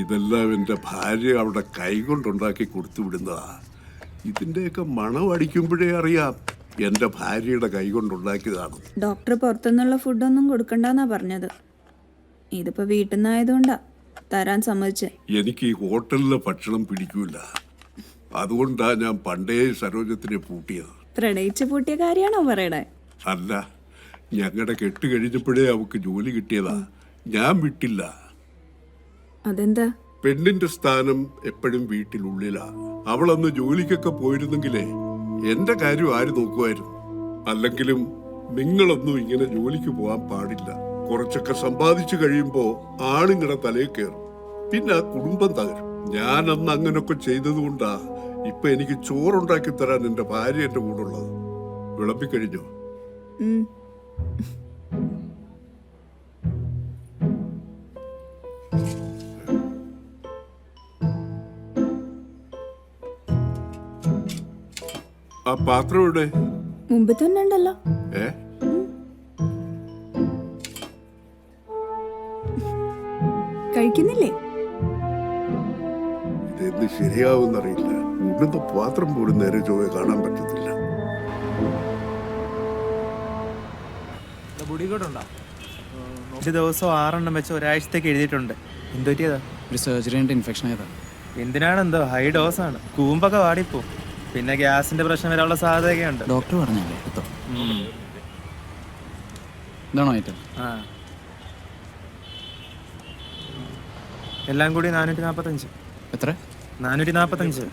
ഇതെല്ലാം എന്റെ ഭാര്യ അവിടെ കൈകൊണ്ടുണ്ടാക്കി കൊടുത്തു വിടുന്നതാ. ഇതിന്റെയൊക്കെ മണം അടിക്കുമ്പോഴേ അറിയാം എന്റെ ഭാര്യയുടെ കൈകൊണ്ടുണ്ടാക്കിയതാണ്. ഡോക്ടർ പുറത്തുനിന്നുള്ള ഫുഡൊന്നും കൊടുക്കണ്ടെന്നാ പറഞ്ഞത്. ഇതിപ്പോ വീട്ടിൽ നിന്നായതുകൊണ്ടാ തരാൻ സമ്മതിച്ചേ. എനിക്ക് ഈ ഹോട്ടലിലെ ഭക്ഷണം പിടിക്കൂല. അതുകൊണ്ടാ ഞാൻ പണ്ടേ സരോജത്തിനെ പൂട്ടിയത്. പ്രണയിച്ച് പൂട്ടിയ കാര്യമാണോ പറയണേ? അല്ല ഞങ്ങളുടെ കെട്ട് കഴിഞ്ഞപ്പോഴേ അവക്ക് ജോലി കിട്ടിയതാ. ഞാൻ വിട്ടില്ല. അതെന്താ? പെണ്ണിന്റെ സ്ഥാനം എപ്പോഴും വീട്ടിലുള്ളിലാ. അവളന്ന് ജോലിക്കൊക്കെ പോയിരുന്നെങ്കിലേ എന്റെ കാര്യം ആര് നോക്കുമായിരുന്നു? അല്ലെങ്കിലും നിങ്ങളൊന്നും ഇങ്ങനെ ജോലിക്ക് പോകാൻ പാടില്ല. കുറച്ചൊക്കെ സമ്പാദിച്ചു കഴിയുമ്പോ ആണുങ്ങളുടെ തലയിൽ കയറും പിന്നെ ആ കുടുംബം തകരും. ഞാൻ അന്ന് അങ്ങനൊക്കെ ചെയ്തതുകൊണ്ടാ ഇപ്പൊ എനിക്ക് ചോറുണ്ടാക്കി തരാൻ എന്റെ ഭാര്യ എന്റെ കൂടെ ഉള്ളത്. വിളമ്പിക്കഴിഞ്ഞോ? ആ പാത്രം ഇവിടെ മുമ്പ് തന്നെ ഉണ്ടല്ലോ. ഏ? കഴിക്കുന്നില്ലേ? ഇതെന്ന് ശരിയാവുന്നറിയില്ല. ഇവിടുത്തെ പാത്രം പോലും നേരെ ചൊവ്വെ കാണാൻ പറ്റത്തില്ല. ഒരു ദിവസം ആറെണ്ണം വെച്ച് ഒരാഴ്ചത്തേക്ക് എഴുതിയിട്ടുണ്ട്. എന്തോ പറ്റിയതാ ഒരു സർജറി ഇൻഫെക്ഷൻ ആയതാ. എന്തിനാണെന്തോ? ഹൈ ഡോസ് ആണ്. കൂമ്പൊക്കെ വാടിപ്പോ. പിന്നെ ഗ്യാസിന്റെ പ്രശ്നം വരാനുള്ള സാധ്യതയൊക്കെ ഉണ്ട്. ഡോക്ടർ പറഞ്ഞല്ലേ? ഇതാണോ ഐറ്റം ആ. എല്ലാം കൂടി നാനൂറ്റി നാപ്പത്തഞ്ച് എത്ര? നാനൂറ്റി നാപ്പത്തഞ്ച്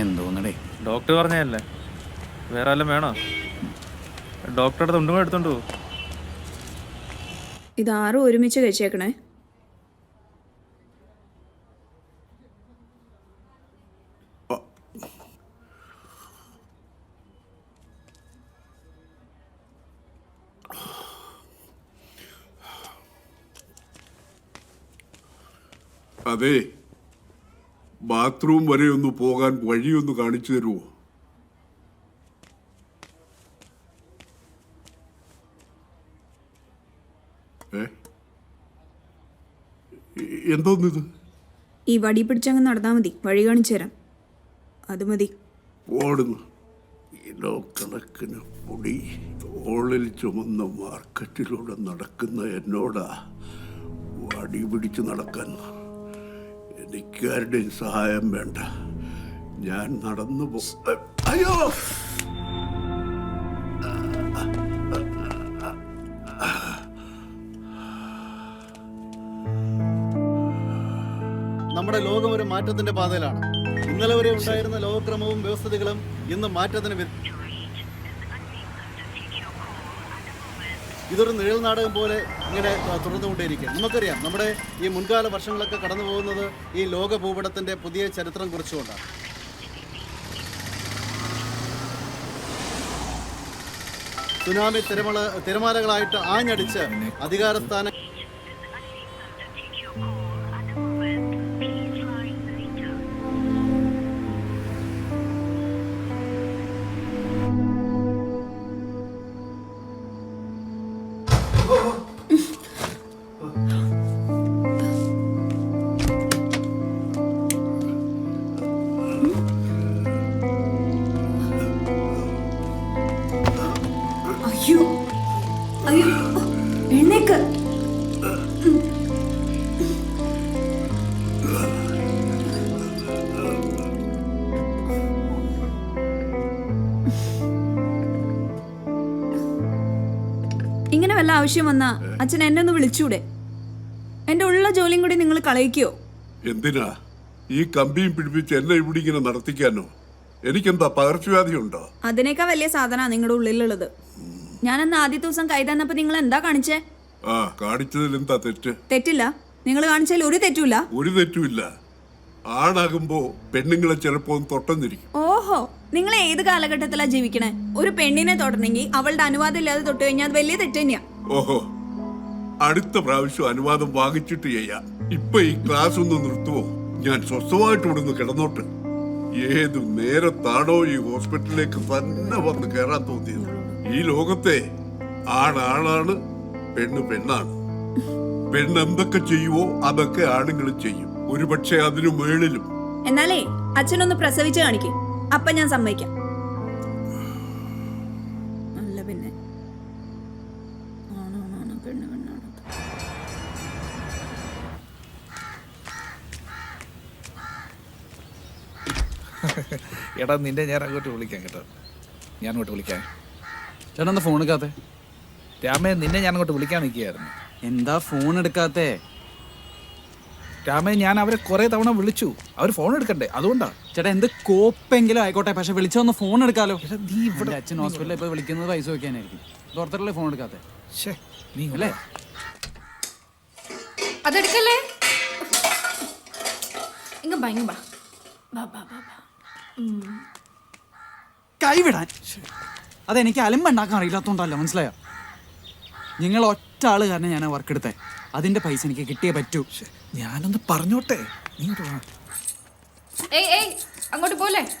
എന്തോന്നടേ. ഡോക്ടർ പറഞ്ഞല്ലേ വേറെ വല്ലതും വേണോ? ഡോക്ടറുടെ തുണ്ടും കൂടെ എടുത്തോണ്ട് പോകും ഇതാരും ഒരുമിച്ച് കഴിച്ചേക്കണേ. അതെ ബാത്റൂം വരെ ഒന്ന് പോകാൻ വഴിയൊന്ന് കാണിച്ചു തരുമോ എന്തോന്നിത്? ഈ വടി പിടിച്ചങ്ങ് നടന്നാ മതി. വഴി കാണിച്ചു തരാം. അത് മതി. ഓടുന്നു. കിലോ കണക്കിന് പൊടി തോളിൽ ചുമന്ന മാർക്കറ്റിലൂടെ നടക്കുന്ന എന്നോടാ വടി പിടിച്ച് നടക്കാൻ എനിക്കാരുടെയും സഹായം വേണ്ട. ഞാൻ നടന്നു പോ അയ്യോ! നമ്മുടെ ലോകം ഒരു മാറ്റത്തിന്റെ പാതയിലാണ്. ഇന്നലെ വരെ ഉണ്ടായിരുന്ന ലോകക്രമവും വ്യവസ്ഥകളും ഇന്ന് മാറ്റത്തിന് ഇതൊരു നിഴൽ നാടകം പോലെ ഇങ്ങനെ തുടർന്നുകൊണ്ടേയിരിക്കും. നമുക്കറിയാം നമ്മുടെ ഈ മുൻകാല വർഷങ്ങളൊക്കെ കടന്നു പോകുന്നത് ഈ ലോക ഭൂപടത്തിന്റെ പുതിയ ചരിത്രം കുറിച്ചുകൊണ്ടാണ്. സുനാമി തിരമള തിരമാലകളായിട്ട് ആഞ്ഞടിച്ച് അധികാരസ്ഥാനം അയ്യോ. അയ്യോ. എണ്ണേക്ക് ഇങ്ങനെ വല്ല ആവശ്യം വന്നാ അച്ഛൻ എന്നെ ഒന്ന് വിളിച്ചൂടെ? എന്റെ ഉള്ള ജോലിയും കൂടി നിങ്ങൾ കളയിക്കോ? എന്തിനാ? ഈ കമ്പിയും പിടിപ്പിച്ച് എന്നെ ഇവിടെ ഇങ്ങനെ നടത്തിക്കാനോ? എനിക്കെന്താ പകർച്ചവ്യാധി ഉണ്ടോ അതിനേക്കാൾ വലിയ സാധനമാണ് നിങ്ങളുടെ ഉള്ളിലുള്ളത്. ഞാൻ അന്ന് ആദ്യത്തെ ദിവസം കൈ തന്നപ്പോ നിങ്ങൾ എന്താ കാണിച്ചേ? ആ കാണിച്ചതിൽ എന്താ തെറ്റ്? തെറ്റില്ല. നിങ്ങൾ കാണിച്ചാൽ ഒരു തെറ്റുമില്ല. ഒരു തെറ്റുമില്ല. ആണാകുമ്പോ പെണ്ണുങ്ങളെ ചിലപ്പോ തൊട്ടന്നിരിക്കും തൊട്ടെന്നിരിക്കും. ഓഹോ നിങ്ങൾ ഏത് കാലഘട്ടത്തിലാ ജീവിക്കണേ? ഒരു പെണ്ണിനെ തൊടണെങ്കിൽ അവളുടെ അനുവാദം ഇല്ലാതെ തൊട്ട് കഴിഞ്ഞാൽ അത് വലിയ തെറ്റ് തന്നെയാ. ഓഹോ അടുത്ത പ്രാവശ്യം അനുവാദം വാങ്ങിച്ചിട്ട് ചെയ്യാ. ഇപ്പൊ ഈ ക്ലാസ് ഒന്ന് നിർത്തുവോ? ഞാൻ സ്വസ്ഥമായിട്ട് ഇവിടുന്ന് കിടന്നോട്ട്. ഏത് നേരത്താണോ ഈ ഹോസ്പിറ്റലിലേക്ക് തന്നെ വന്ന് കയറാൻ തോന്നിയത്? ഈ ലോകത്തെ ആണാണാണ് പെണ്ണ് പെണ്ണാണ്. പെണ്ണ് എന്തൊക്കെ ചെയ്യുവോ അതൊക്കെ ആണുങ്ങൾ ചെയ്യും. ഒരുപക്ഷെ അതിനു മേളിലും എന്നാലേ അച്ഛനൊന്ന് പ്രസവിച്ച് കാണിക്കും. അപ്പൊ ഞാൻ സമ്മതിക്കാം. എടാ നിന്റെ ഞാൻ അങ്ങോട്ട് വിളിക്കാം കേട്ടോ. ഞാൻ അങ്ങോട്ട് വിളിക്കാം. ചേട്ടാ എന്താ ഫോൺ എടുക്കാത്തെ? രാമേ നിന്നെ ഞാൻ അങ്ങോട്ട് വിളിക്കാൻ നിൽക്കുകയായിരുന്നു. എന്താ ഫോൺ എടുക്കാത്തെ? രാമേ ഞാൻ അവരെ കുറെ തവണ വിളിച്ചു. അവർ ഫോൺ എടുക്കണ്ടേ? അതുകൊണ്ടാ. ചേട്ടാ എന്ത് കോപ്പെങ്കിലും ആയിക്കോട്ടെ. പക്ഷെ വിളിച്ചൊന്ന് ഫോൺ എടുക്കാലോ. എടാ, നീ ഇവിടെ അച്ഛൻ ഹോസ്പിറ്റലിൽ ഇപ്പൊ വിളിക്കുന്നത് പൈസ വെക്കാനായിരിക്കും പുറത്തല്ലേ ഫോൺ എടുക്കാത്തെ? ശ്ശേ, നീ അല്ലേ? അതെടുക്കല്ലേ? ഇങ്ങ ഭയങ്കര ബാ ബാ ബാ ബാ കൈവിടാൻ. അതെനിക്ക് അലമ്പുണ്ടാക്കാൻ അറിയില്ലാത്തതുകൊണ്ടല്ല മനസ്സിലായോ? നിങ്ങൾ ഒറ്റ ആൾ കാരണം ഞാൻ വർക്ക് എടുത്തേ. അതിന്റെ പൈസ എനിക്ക് കിട്ടിയേ പറ്റൂ. ഞാനൊന്ന് പറഞ്ഞോട്ടെ? നീ. ഏയ് ഏയ് അങ്ങോട്ട് പോലെ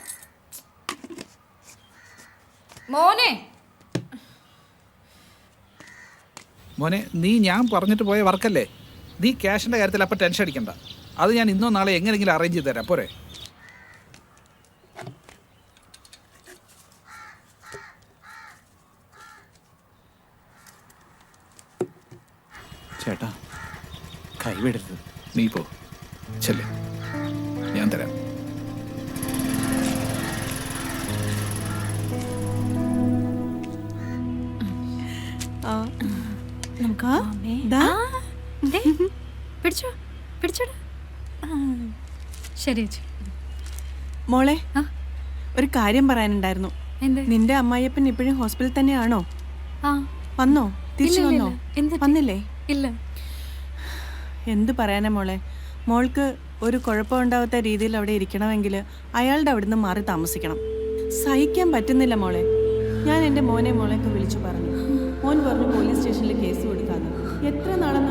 മോനെ. മോനെ നീ ഞാൻ പറഞ്ഞിട്ട് പോയ വർക്കല്ലേ നീ ക്യാഷിന്റെ കാര്യത്തിൽ അപ്പം ടെൻഷൻ അടിക്കണ്ട. അത് ഞാൻ ഇന്നോ നാളെ എങ്ങനെയെങ്കിലും അറേഞ്ച് ചെയ്ത് തരാം. പോരെ. ദേ, പിടിച്ചോ പിടിച്ചോടാ. ശരി ചേച്ചി. മോളെ? ഒരു കാര്യം പറയാനുണ്ടായിരുന്നു. നിന്റെ അമ്മായിയപ്പൻ ഇപ്പോഴും ഹോസ്പിറ്റലിൽ തന്നെയാണോ? വന്നോ? തിരിച്ചു വന്നോ. വന്നില്ലേ? ഇല്ല. എന്ത് പറയാനാ മോളെ? മോൾക്ക് ഒരു കുഴപ്പമുണ്ടാവാത്ത രീതിയിൽ അവിടെ ഇരിക്കണമെങ്കിൽ അയാളുടെ അവിടുന്ന് മാറി താമസിക്കണം. സഹിക്കാൻ പറ്റുന്നില്ല മോളെ. ഞാൻ എന്റെ മോനെ മോളെയൊക്കെ വിളിച്ചു പറഞ്ഞു. എത്ര നാളെന്ന്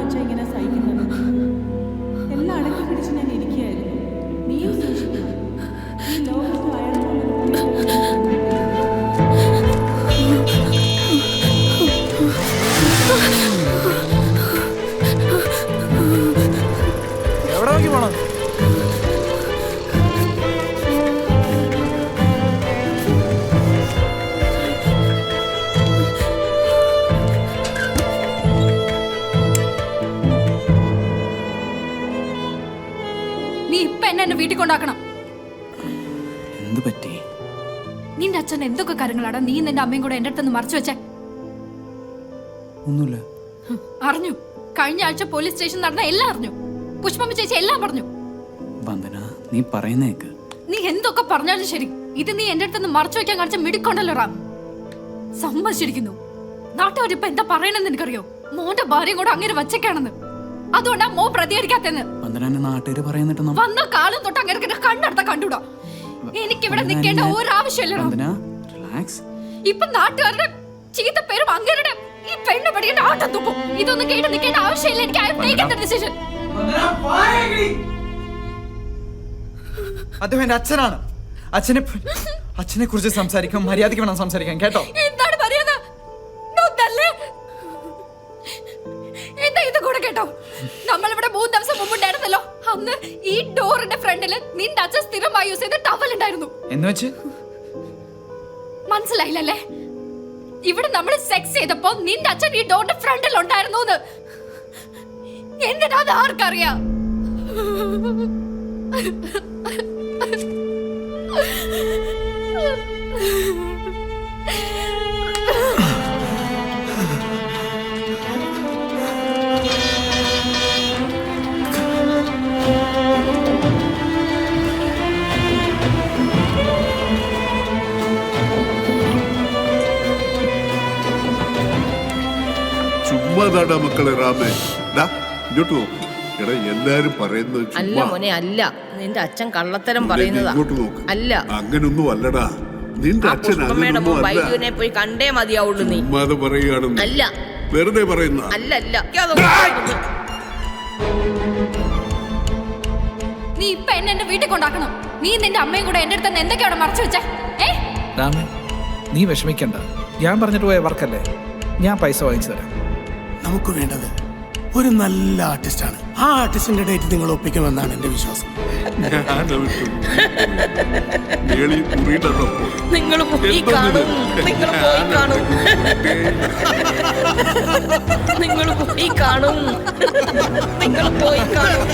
കൊണ്ടാക്കണം. എന്ത് പറ്റി? നിന്റെ അച്ഛൻ എന്തൊക്കെ കാര്യങ്ങളാടാ നീ നിന്റെ അമ്മയും കൂടെ എന്റെ അടുത്ത് മറച്ചു വെച്ചേ? ഒന്നുമില്ല. അറിഞ്ഞു. കഴിഞ്ഞ ആഴ്ച പോലീസ് സ്റ്റേഷൻ നടന്ന എല്ലാം അറിഞ്ഞു. പുഷ്പമ്മ ചേച്ചി എല്ലാം പറഞ്ഞു. വന്ദന നീ പറയുന്നേക്ക് നീ എന്തൊക്കെ പറഞ്ഞാലും ശരി. ഇത് നീ എന്റെ അടുത്ത് മറച്ചു വെക്കാൻ കാണിച്ച മിടിക്കൊണ്ടല്ലോ റാം. സമ്മതിച്ചിരിക്കുന്നു. നാട്ടുകാരിപ്പൊ എന്താ പറയണെന്ന് എനിക്കറിയോ? മോന്റെ ഭാര്യയും കൂടെ അങ്ങനെ വച്ചേക്കാണെന്ന്. അതുകൊണ്ടാ മോ പ്രതികരിക്കാത്തെന്ന് നാട്ടുകാർ പറയുന്നിട്ട് നമ്മ വന്ന കാലം തൊട്ട് അങ്ങനെ കണ്ണടത്ത കണ്ടുടാ. എനിക്കിവിടെ നിൽക്കേണ്ട ഒരു ആവശ്യമില്ല വന്ദന റിലാക്സ് ഇപ്പൊ നാട്ടുകാരുടെ ചീത്ത പേരും അങ്ങരുടെ ഈ പെണ്ണ് പഠിക്കേണ്ട ആട്ടം തുപ്പും. ഇതൊന്നും കേട്ട് നിൽക്കേണ്ട ആവശ്യമില്ല. എനിക്ക് ഐ ടേക്കൻ ഡിസിഷൻ അദ്ദേഹം എന്റെ അച്ഛനാണ്. അച്ഛനെ അച്ഛനെ കുറിച്ച് സംസാരിക്കാൻ മര്യാദയ്ക്ക് വേണം സംസാരിക്കാൻ കേട്ടോ? നിന്റെ അച്ഛൻ സ്ഥിരമായി യൂസ് ചെയ്ത ടവൽ ഉണ്ടായിരുന്നു. എന്ന് വെച്ച്? മനസ്സിലായില്ലല്ലേ? ഇവിടെ നമ്മൾ സെക്സ് ചെയ്തപ്പോ നിന്റെ അച്ഛൻ ഈ ഡോറിന്റെ ഫ്രണ്ടിൽ ഉണ്ടായിരുന്നു എന്തിനാ അത് ആർക്കറിയാം? ചുമ്മാതാടാ മക്കളെ റാമേ. ഡാ ഇങ്ങോട്ട് നോക്ക്. എടാ എല്ലാരും പറയുന്നത് അല്ല ചുമ്മാ മോനെ അല്ല. നിന്റെ അച്ഛൻ കള്ളത്തരം നീ പറയുന്നതാ. ഇങ്ങോട്ട് നോക്ക്. അല്ല. അങ്ങനൊന്നും അല്ലടാ. നിന്റെ ആ അച്ഛൻ പുഷ്പമ്മയുടെ അങ്ങനൊന്നും മോൻ അല്ല. ബൈജുവിനെ പോയി കണ്ടേ മതിയാവുള്ളൂ നീ. ചുമ്മാതെ പറയുകയാണെന്ന്. അല്ല. വെറുതെ പറയുന്ന. അല്ല അല്ല. എനിക്കതൊന്നും നീ ഇപ്പൊ എന്നെ എന്റെ വീട്ടിൽ കൊണ്ടാക്കണം. നീ നിന്റെ അമ്മയും കൂടെ എന്റെ അടുത്ത് എന്തൊക്കെയാണ് മറച്ചു വെച്ചേ? ഏ? രാമേ നീ വിഷമിക്കണ്ട. ഞാൻ പറഞ്ഞിട്ട് പോയ വർക്കല്ലേ? ഞാൻ പൈസ വാങ്ങിച്ചു തരാം. നമുക്ക് വേണ്ടത് ഒരു നല്ല ആർട്ടിസ്റ്റാണ്. ആ ആർട്ടിസ്റ്റിന്റെ ഡേറ്റ് നിങ്ങൾ ഒപ്പിക്കുമെന്നാണ് എന്റെ വിശ്വാസം. നിങ്ങൾ പോയി കാണും. നിങ്ങൾ പോയി കാണും. നിങ്ങൾ പോയി കാണും. നിങ്ങൾ പോയി കാണും.